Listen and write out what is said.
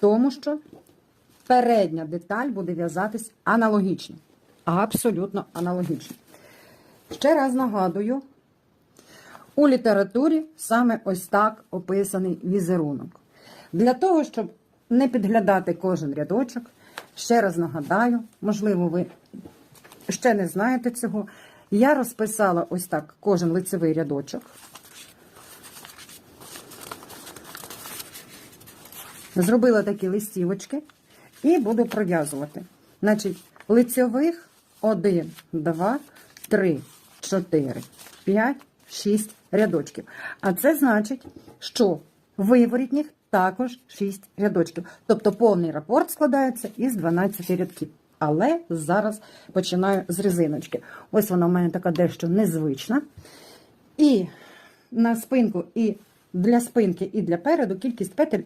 Тому що передня деталь буде в'язатись аналогічно. Абсолютно аналогічно. Ще раз нагадую, у літературі саме ось так описаний візерунок. Для того, щоб не підглядати кожен рядочок, ще раз нагадаю, можливо, ви ще не знаєте цього. Я розписала ось так кожен лицевий рядочок. Зробила такі листівочки і буду пров'язувати. Значить, лицьових 1, 2, 3, 4, 5, 6 рядочків. А це значить, що виворітніх також 6 рядочків. Тобто повний рапорт складається із 12 рядків. Але зараз починаю з резиночки. Ось вона у мене така дещо незвична. І на спинку, і для спинки, і для переду кількість петель